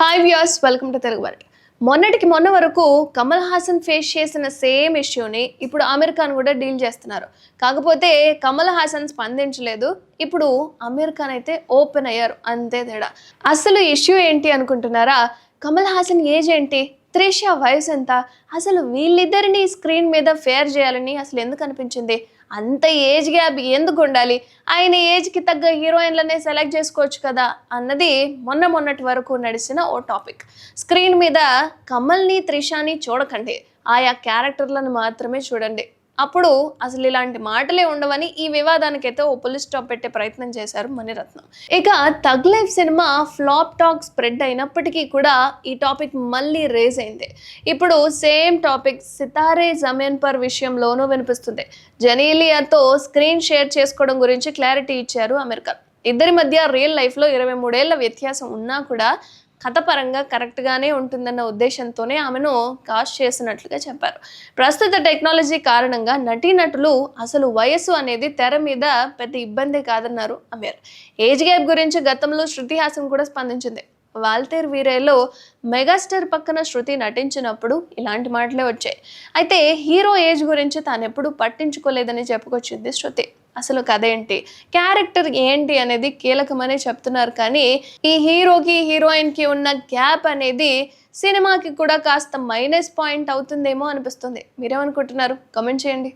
Hi viewers welcome to Telugu world మొన్నటికి మొన్న వరకు కమల్ హాసన్ ఫేస్ చేసిన సేమ్ ఇష్యూని ఇప్పుడు అమీర్ ఖాన్ కూడా డీల్ చేస్తున్నారు. కాకపోతే కమల్ హాసన్ స్పందించలేదు. ఇప్పుడు అమీర్ ఖాన్ అయితే ఓపెన్ అయ్యారు. అంతే తేడా. అసలు ఇష్యూ ఏంటి అనుకుంటున్నారా? కమల్ హాసన్ ఏజ్ ఏంటి? త్రిష వయసు ఎంత? అసలు వీళ్ళిద్దరిని స్క్రీన్ మీద ఫేర్ చేయాలని అసలు ఎందుకు అనిపించింది? అంత ఏజ్ గ్యాప్ ఎందుకు ఉండాలి ఆయన ఏజ్కి తగ్గ హీరోయిన్లనే సెలెక్ట్ చేసుకోవచ్చు కదా అన్నది మొన్న మొన్నటి వరకు నడిచిన ఓ టాపిక్. స్క్రీన్ మీద కమల్ని త్రిషాని చూడకండి. ఆయా క్యారెక్టర్లను మాత్రమే చూడండి. అప్పుడు అసలు ఇలాంటి మాటలే ఉండవని ఈ వివాదానికైతే ఓ పులి స్టాప్ పెట్టే ప్రయత్నం చేశారు మణిరత్నం. ఇక thug life cinema flop talk spread అయినప్పటికీ కూడా ఈ టాపిక్ మళ్ళీ రేజ్ అయింది. ఇప్పుడు సేమ్ టాపిక్ సితారే జమీన్ పర్ విషయంలోనూ వినిపిస్తుంది. జనీలియాతో స్క్రీన్ షేర్ చేసుకోవడం గురించి క్లారిటీ ఇచ్చారు అమెరికా. ఇద్దరి మధ్య రియల్ లైఫ్లో ఇరవై మూడేళ్ళ వ్యత్యాసం ఉన్నా కూడా కథపరంగా కరెక్ట్గానే ఉంటుందన్న ఉద్దేశంతోనే ఆమెను కాస్ట్ చేసినట్లుగా చెప్పారు. ప్రస్తుత టెక్నాలజీ కారణంగా నటీనటులు అసలు వయస్సు అనేది తెర మీద పెద్ద ఇబ్బంది కాదన్నారు అమీర్. ఏజ్ గ్యాప్ గురించి గతంలో శృతి హాసన్ కూడా స్పందించింది. వాల్తేర్ వీరేలో మెగాస్టార్ పక్కన శృతి నటించినప్పుడు ఇలాంటి మాటలే వచ్చాయి. అయితే హీరో ఏజ్ గురించి తాను ఎప్పుడు పట్టించుకోలేదని చెప్పుకొచ్చింది శృతి. అసలు కథ ఏంటి? క్యారెక్టర్ ఏంటి అనేది కీలకమనే చెప్తున్నారు కానీ ఈ హీరోకి హీరోయిన్కి ఉన్న గ్యాప్ అనేది సినిమాకి కూడా కాస్త మైనస్ పాయింట్ అవుతుందేమో అనిపిస్తుంది. మీరేమనుకుంటున్నారు? కమెంట్ చేయండి.